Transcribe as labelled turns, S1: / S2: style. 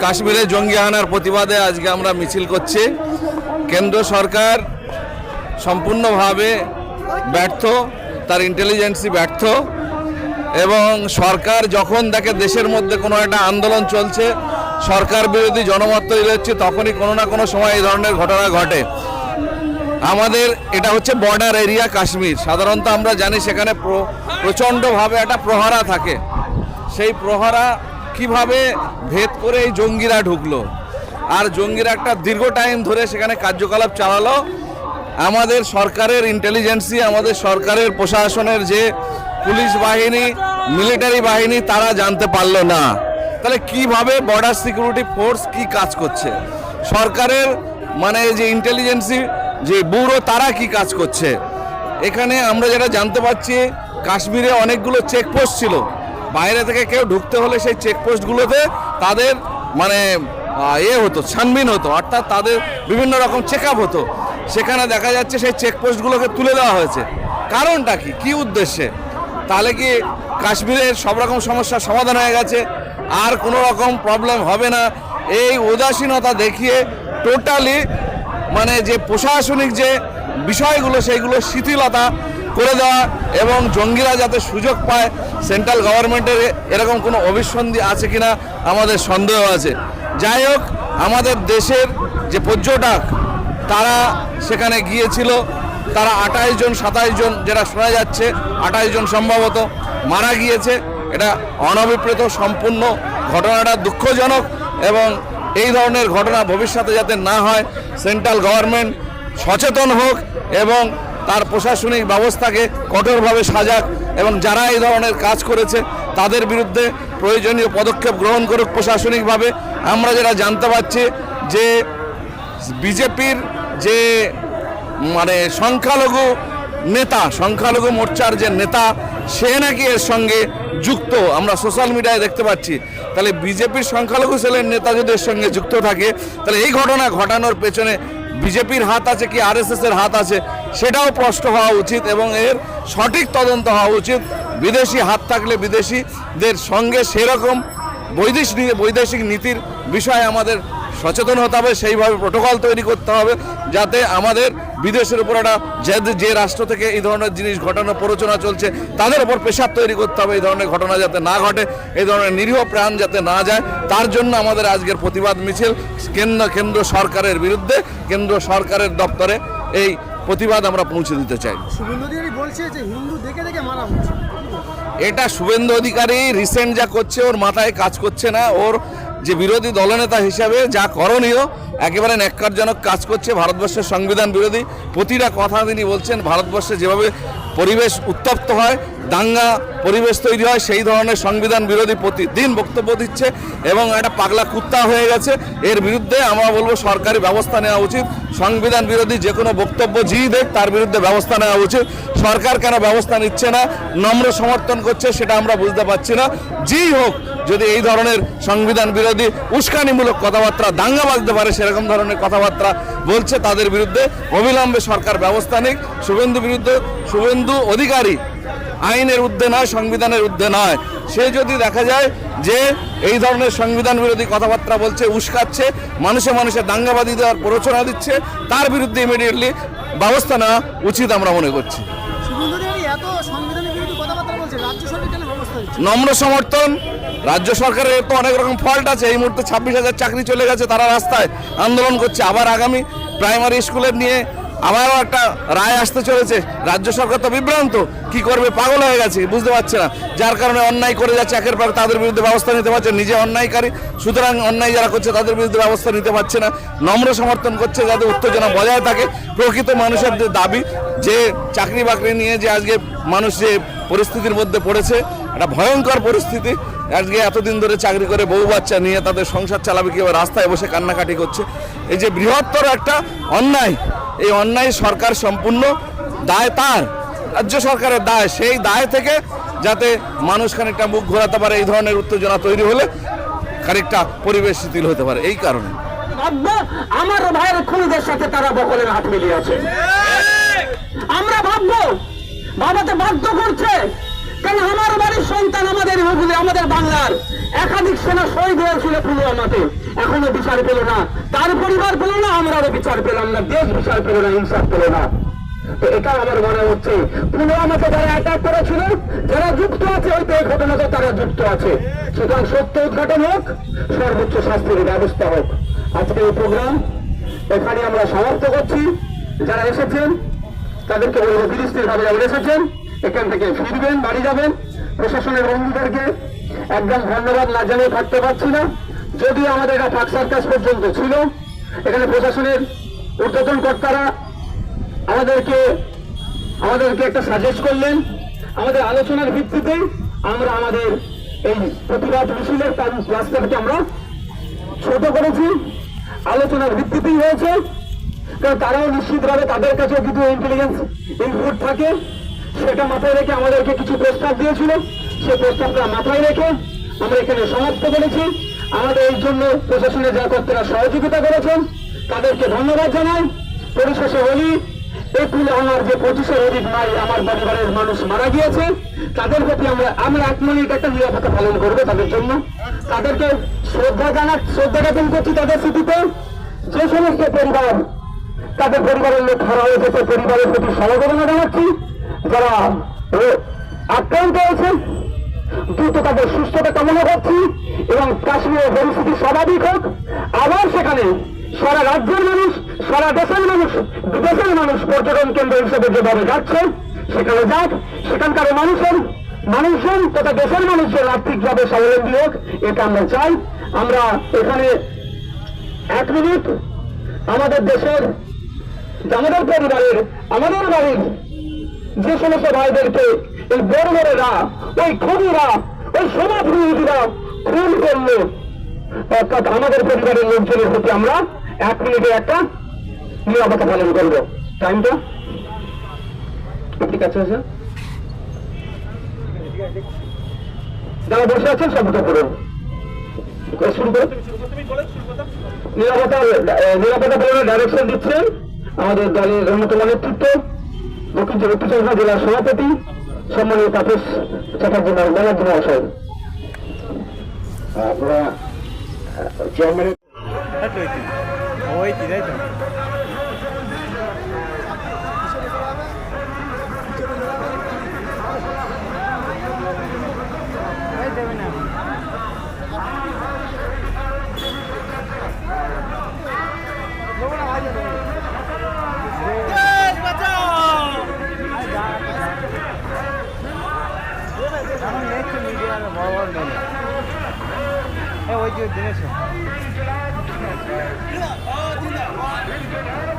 S1: কাশ্মীরে জঙ্গি হানার প্রতিবাদে আজকে আমরা মিছিল করছি। কেন্দ্র সরকার সম্পূর্ণভাবে ব্যর্থ, তার ইন্টেলিজেন্সি ব্যর্থ এবং সরকার যখন দেখে দেশের মধ্যে কোনো একটা আন্দোলন চলছে, সরকার বিরোধী জনমত তৈরি হচ্ছে, তখনই কোনো না কোনো সময় এই ধরনের ঘটনা ঘটে। আমাদের এটা হচ্ছে বর্ডার এরিয়া কাশ্মীর। সাধারণত আমরা জানি সেখানে প্র- প্রচণ্ডভাবে একটা প্রহারা থাকে। সেই প্রহারা কীভাবে ভেদ করে এই জঙ্গিরা ঢুকলো? আর জঙ্গিরা একটা দীর্ঘ টাইম ধরে সেখানে কার্যকলাপ চালালো। আমাদের সরকারের ইন্টেলিজেন্সি আমাদের সরকারের প্রশাসনের যে পুলিশ বাহিনী মিলিটারি বাহিনী, তারা জানতে পারল না। তাহলে কীভাবে বর্ডার সিকিউরিটি ফোর্স কি কাজ করছে? সরকারের মানে যে ইন্টেলিজেন্সি যে ব্যুরো, তারা কি কাজ করছে? এখানে আমরা যেটা জানতে পারছি, কাশ্মীরে অনেকগুলো চেকপোস্ট ছিল। বাইরে থেকে কেউ ঢুকতে হলে সেই চেকপোস্টগুলোতে তাদের মানে এ হতো, ছানবিন হতো, অর্থাৎ তাদের বিভিন্ন রকম চেক হতো। সেখানে দেখা যাচ্ছে সেই চেকপোস্টগুলোকে তুলে দেওয়া হয়েছে। কারণটা কি? কি উদ্দেশ্যে? তাহলে কি কাশ্মীরের সব রকম সমস্যার সমাধান হয়ে গেছে? আর কোনো রকম প্রবলেম হবে না? এই উদাসীনতা দেখিয়ে টোটালি মানে যে প্রশাসনিক যে বিষয়গুলো, সেইগুলো শিথিলতা করে দেওয়া এবং জঙ্গিরা যাতে সুযোগ পায় সেন্ট্রাল গভর্নমেন্টের এরকম কোনো অভিসন্ধি আছে কিনা আমাদের সন্দেহ আছে। যাই হোক, আমাদের দেশের যে পর্যটক, তারা সেখানে গিয়েছিল। তারা আঠাশ জন সাতাশ জন, যেটা শোনা যাচ্ছে আঠাশ জন সম্ভবত মারা গিয়েছে। এটা অনভিপ্রেত, সম্পূর্ণ ঘটনাটা দুঃখজনক এবং এই ধরনের ঘটনা ভবিষ্যতে যাতে না হয় সেন্ট্রাল গভর্নমেন্ট সচেতন হোক এবং তার প্রশাসনিক ব্যবস্থাকে কঠোরভাবে সাজাক এবং যারা এই ধরনের কাজ করেছে, তাদের বিরুদ্ধে প্রয়োজনীয় পদক্ষেপ গ্রহণ করুক প্রশাসনিকভাবে। আমরা যেটা জানতে পারছি যে বিজেপির যে মানে সংখ্যালঘু নেতা, সংখ্যালঘু মোর্চার যে নেতা, সে নাকি এর সঙ্গে যুক্ত। আমরা সোশ্যাল মিডিয়ায় দেখতে পাচ্ছি। তাহলে বিজেপির সংখ্যালঘু সেলের নেতা যদি এর সঙ্গে যুক্ত থাকে, তাহলে এই ঘটনা ঘটানোর পেছনে বিজেপির হাত আছে কি আরএসএস এর হাত আছে, সেটাও স্পষ্ট হওয়া উচিত এবং এর সঠিক তদন্ত হওয়া উচিত। বিদেশি হাত থাকলে বিদেশিদের সঙ্গে সেরকম বৈদেশিক বৈদেশিক নীতির বিষয়ে আমাদের সচেতন হতে হবে, সেইভাবে প্রোটোকল তৈরি করতে হবে যাতে আমাদের বিদেশের উপর একটা যে যে রাষ্ট্র থেকে এই ধরনের জিনিস ঘটানো প্ররোচনা চলছে তাদের উপর পেশাব তৈরি করতে হবে এই ধরনের ঘটনা যাতে না ঘটে এই ধরনের নিরীহ প্রাণ যাতে না যায়। তার জন্য আমাদের আজকের প্রতিবাদ মিছিল কেন্দ্র কেন্দ্র সরকারের বিরুদ্ধে কেন্দ্র সরকারের দপ্তরে এই প্রতিবাদ আমরা পৌঁছে দিতে চাই।
S2: বলছে যে হিন্দু দেখে দেখে মারা হচ্ছে।
S1: এটা শুভেন্দু অধিকারী রিসেন্ট যা করছে ওর মাথায় কাজ করছে না ওর যে বিরোধী দলনেতা হিসাবে যা করণীয়, একেবারে ন্যাক্কারজনক কাজ করছে ভারতবর্ষের সংবিধান বিরোধী। প্রতিটা কথা তিনি বলছেন, ভারতবর্ষে যেভাবে পরিবেশ উত্তপ্ত হয়, দাঙ্গা পরিবেশ তৈরি হয়, সেই ধরনের সংবিধান বিরোধী প্রতিদিন বক্তব্য দিচ্ছে এবং একটা পাগলা কুত্তা হয়ে গেছে। এর বিরুদ্ধে আমরা বলব সরকারি ব্যবস্থা নেওয়া উচিত। সংবিধান বিরোধী যে কোনো বক্তব্য জি দেখ, তার বিরুদ্ধে ব্যবস্থা নেওয়া উচিত। সরকার কেন ব্যবস্থা নিচ্ছে না? নম্র সমর্থন করছে, সেটা আমরা বুঝতে পারছি না। যেই হোক, যদি এই ধরনের সংবিধান বিরোধী উস্কানিমূলক কথাবার্তা দাঙ্গা বাজতে পারে, সেরকম ধরনের কথাবার্তা বলছে, তাদের বিরুদ্ধে অবিলম্বে সরকার ব্যবস্থা নিক। শুভেন্দু বিরুদ্ধে, শুভেন্দু অধিকারী আইনের ঊর্ধ্বে নয় সংবিধানের ঊর্ধ্বে নয়। সে যদি দেখা যায় যে এই ধরনের সংবিধান বিরোধী কথাবার্তা বলছে উস্কাচ্ছে মানুষে মানুষে দাঙ্গাবাদী দেওয়ার প্ররোচনা দিচ্ছে তার বিরুদ্ধে ইমিডিয়েটলি ব্যবস্থা নেওয়া উচিত আমরা মনে করছি। নম্র সমর্থন রাজ্য সরকারের তো অনেক রকম ফল্ট আছে এই মুহূর্তে ছাব্বিশ হাজার চাকরি চলে গেছে তারা রাস্তায় আন্দোলন করছে। আবার আগামী প্রাইমারি স্কুলের নিয়ে আবারও একটা রায় আসতে চলেছে। রাজ্য সরকার তো বিভ্রান্ত। কি করবে? পাগল হয়ে গেছে, বুঝতে পারছে না। যার কারণে অন্যায় করে যাচ্ছে, একের পর তাদের বিরুদ্ধে ব্যবস্থা নিতে পারছে, নিজে অন্যায়কারী। সুতরাং অন্যায় যারা করছে, তাদের বিরুদ্ধে ব্যবস্থা নিতে পারছে না। নম্র সমর্থন করছে যাতে উত্তেজনা বজায় থাকে। প্রকৃত মানুষের যে দাবি, যে চাকরি বাকরি নিয়ে যে আজকে মানুষ যে পরিস্থিতির মধ্যে পড়েছে, একটা ভয়ঙ্কর পরিস্থিতি। আজকে এতদিন ধরে চাকরি করে বউ বাচ্চা নিয়ে তাদের সংসার চালাবে, কেউ রাস্তায় বসে কান্নাকাটি করছে। এই যে বৃহত্তর একটা অন্যায় এই অন্যায় সরকার সম্পূর্ণ দায় তার, রাজ্য সরকারের দায়, সেই দায় থেকে যাতে মানুষ খানিকটা মুখ ঘোরাতে পারে, এই ধরনের উত্তেজনা তৈরি হলে খানিকটা পরিবেশ শিথিল হতে পারে, এই কারণে।
S3: আমার ভাইয়ের খুনিদের সাথে তারা বকলের হাত মিলিয়ে মিলিয়েছে। আমরা ভাববো বাবাতে বাধ্য করছে কারণ আমার বাড়ির সন্তান আমাদের আমাদের বাংলার। একাধিক সেনা শহীদ হয়েছিল পুলওয়ামাতে এখনও বিচার পেল না। তার পরিবার পেল না আমরাও বিচার পেলাম না। দেশ বিচার পেল না, ইনসাফ পেল না। তো এটা আমার মনে হচ্ছে পুলওয়ামাতে যারা অ্যাটাক করেছিল, যারা যুক্ত আছে হয়তো এই ঘটনাতে তারা যুক্ত আছে। সুতরাং সত্য উদ্ঘাটন হোক, সর্বোচ্চ শাস্তির ব্যবস্থা হোক। আজকে এই প্রোগ্রাম এখানে আমরা সমাপ্ত করছি। যারা এসেছেন, তাদেরকে বলব ফিলিস্তিন ভাবে যাবেন এসেছেন এখান থেকে ফিরবেন, বাড়ি যাবেন। প্রশাসনের বন্ধুদেরকে একদম ধন্যবাদ না জানিয়ে থাকতে পারছি না। যদি আমাদের এটা ফাঁক সার্কাস পর্যন্ত ছিল, এখানে প্রশাসনের ঊর্ধ্বতন কর্তারা আমাদেরকে আমাদেরকে একটা সাজেস্ট করলেন। আমাদের আলোচনার ভিত্তিতে আমরা আমাদের এই প্রতিবাদ মিছিলের তার রাস্তাটাকে আমরা ছোট করেছি। আলোচনার ভিত্তিতেই হয়েছে। কারণ তারাও নিশ্চিতভাবে তাদের কাছেও কিছু ইন্টেলিজেন্স ইনপুট থাকে। সেটা মাথায় রেখে আমাদেরকে কিছু প্রস্তাব দিয়েছিল। সেই প্রস্তাবটা মাথায় রেখে আমরা এখানে সমাপ্ত করেছি। আমাদের এই জন্য প্রশাসনের যা কর্তারা সহযোগিতা করেছেন, তাদেরকে ধন্যবাদ জানাই। পরিশেষে বলি এপ্রিল আমার যে পঁচিশের অধিক নাই আমার পরিবারের মানুষ মারা গিয়েছে, তাদের প্রতি আমরা আমরা এক মিনিট একটা নিরাপত্তা পালন করব তাদের জন্য। তাদেরকে শ্রদ্ধা জানা, শ্রদ্ধা জ্ঞাপন করছি তাদের স্মৃতিতে। যে সমস্ত পরিবার, তাদের পরিবারের লোক হারা হয়েছে সেই পরিবারের প্রতি সমবেদনা জানাচ্ছি। যারা আক্রান্ত হয়েছে। দ্রুত তাদের সুস্থতা কামনা করছি এবং কাশ্মীরের পরিস্থিতি স্বাভাবিক হোক। আবার সেখানে সারা রাজ্যের মানুষ, সারা দেশের মানুষ, বিদেশের মানুষ পর্যটন কেন্দ্র হিসেবে যেভাবে যাচ্ছে, সেখানে যাক। সেখানকার মানুষের মানুষজন তথা দেশের মানুষের আর্থিকভাবে স্বাবলম্বী হোক, এটা আমরা চাই। আমরা এখানে এক মিনিট আমাদের দেশের, আমাদের পরিবারের, আমাদের বাড়ির যে সমস্ত ভাইদেরকে এই বড়রা, ওই খুনিরা, ওই সমাজবিরোধীরা খুন করল। অর্থাৎ আমাদের পরিবারের লোকজনের প্রতি আমরা এক মিনিটে একটা নিরাপত্তা পালন করব। টাইমটা ঠিক আছে যারা বসে আছেন সবটা করুন নিরাপত্তা নিরাপত্তা পালনের ডাইরেকশন দিচ্ছেন আমাদের দলের অন্যতম নেতৃত্ব। দক্ষিণ চব্বিশ পরগনা জেলার সভাপতি সম্মানীয় তাপস চ্যাটার্জি ব্যানার্জি মহাশয়
S4: আমরা চেয়ারম্যানের
S5: ওই কি তাই তো এখন দেখছি মিডিয়ার বড় বড় নেই এ ওই